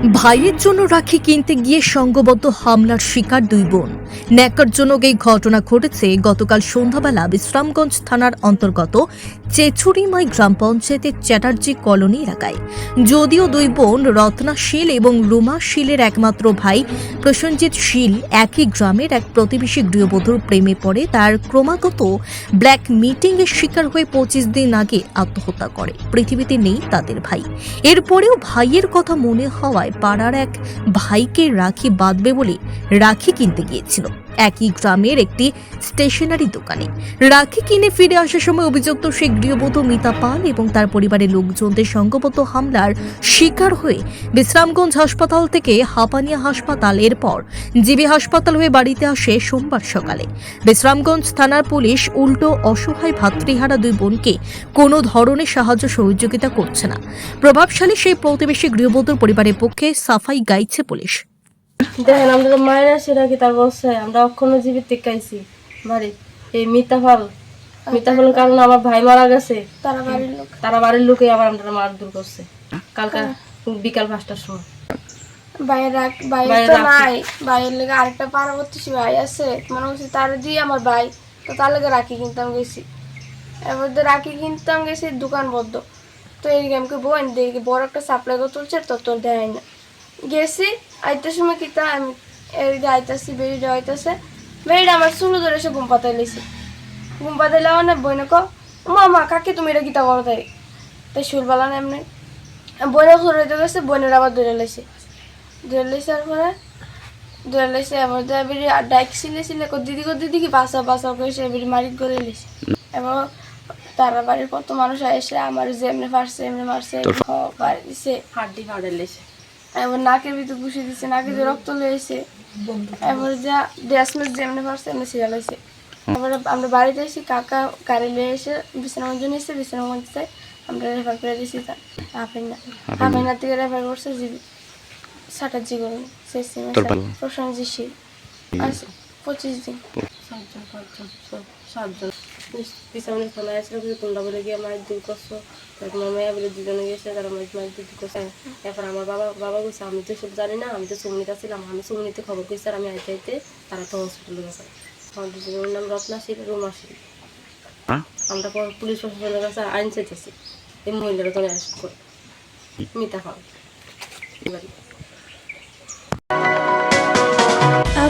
ভাইয়ের জন্য রাখি কিনতে গিয়ে সংঘবদ্ধ হামলার শিকার দুই বোন। ন্যাক্কারজনক এই ঘটনা ঘটেছে গতকাল সন্ধ্যাবেলা বিশ্রামগঞ্জ থানার অন্তর্গত চেচুরিমাই গ্রাম পঞ্চায়েতের চ্যাটার্জি কলোনি এলাকায়। যদিও দুই বোন রত্না শীল এবং রুমা শীলের একমাত্র ভাই প্রসেনজিৎ শীল একই গ্রামের এক প্রতিবেশী গৃহবধূর প্রেমে পড়ে, তার ক্রমাগত ব্ল্যাক মিটিংয়ের শিকার হয়ে পঁচিশ দিন আগে আত্মহত্যা করে। পৃথিবীতে নেই তাদের ভাই। এরপরেও ভাইয়ের কথা মনে হওয়ায় পাড়ার এক ভাইকে রাখি বাঁধবে বলে রাখি কিনতে গিয়েছিল। একই গ্রামের একটি স্টেশনারি দোকানে। রাখি কিনে ফিরে আসার সময় অভিযুক্ত সেই গৃহবধূ মিতা পাল এবং তার পরিবারের লোকজনদের সংঘবদ্ধ হামলার শিকার হয়ে বিশ্রামগঞ্জ হাসপাতাল থেকে হাপানিয়া হাসপাতাল এরপর জিবি হাসপাতাল হয়ে বাড়িতে আসে সোমবার সকালে। বিশ্রামগঞ্জ থানার পুলিশ উল্টো অসহায় ভাতৃহারা দুই বোনকে কোনো ধরনের সাহায্য সহযোগিতা করছে না। প্রভাবশালী সেই প্রতিবেশী গৃহবধূর পরিবারের পক্ষে সাফাই গাইছে পুলিশ। দেখেন আমরা মায়েরা সেটা কি তার বলছে আমরা অক্ষণ জীবিত টিকাইছি বাড়ি এই মিতা ফল মিতা ফলের কারণে আমার ভাই মারা গেছে। তারা বাড়ির লোক। তারা বাড়ির লোকে আবার আমরা মারধর করছে। কালকা বিকাল পাঁচটার সময়। বাইরে বাইরে তো নাই। বাইরের লেগে আরেকটা পার্বতী ভাই আছে। মনে হচ্ছে তার দিয়ে আমার ভাই। তো তার লেগে রাখি কিনতাম গেছি। এবার তো রাখি কিনতাম গেছি দোকান বদ্ধ তো এই গেমকে বোন দেখি বড় একটা সাপ্লাই করে তুলছে তো তোর দেয় না। গেছি আইতার সময় কিতা আমি এই যে আইতাছি বেরিয়ে আইতাছে। বেরিয়ে আমার চুলো ধরে এসে ঘুম পাতাই লেছি ঘুম পাতাই লাও না বই কো মা কাকে তুমি এটা কিতা করো তাই? তাই শুলবালা না এমনি। বইনে ঘুরে গেছে বইনের আবার ধরে লেছে ধরে আর পরে ধরে লেছে এবার তো এবারে ডাইক ছিলে ছিলে কো দিদি কো দিদি কি বাসা বাসা করে সে এবারে মারিক করে লেছে এবার তারা বাড়ির কত মানুষ এসে আমার যে এমনি ফারছে এমনি মারছে বাড়ি দিছে। হাড্ডি ফাড়ে লেছে এবার নাকের ভিতরে ঘুষে দিছে নাকে যে রক্ত লয়েছে এবার যা ড্রেস মেস যেমনি পারছে এমনি সিরিয়াল হয়েছে এবার আমরা বাড়িতে এসে কাকা গাড়ি নিয়ে এসে বিশ্রামের জন্য এসে বিশ্রামের থেকে আমরা রেফার করে দিয়েছি হাফিনা হাফিনা থেকে রেফার করছে জিবি সাটার জীবন শেষ শীল। আজ পঁচিশ দিন। সাতজন পাঁচজন সাতজন। পিছনে থানায় আসলে কিছু তোমরা বলে গিয়ে মাছ দূর করছ। তারপর আমার মেয়ে বলে দুজনে গিয়েছে তারা মাছ মাছ দূর করছে। এরপর আমার বাবা বাবা বলছে আমি তো সব জানি না আমি তো সুমনিতে ছিলাম। আমি সুমনিতে খবর করেছি আর আমি আইতে আইতে তারা তো হসপিটালে গেছে। আমার দুজনের নাম রত্না শীল রুমা শীল আমরা পর পুলিশ প্রশাসনের কাছে আইন চাইতেছি। এই মহিলারা তো অ্যারেস্ট করে মিতা খাওয়া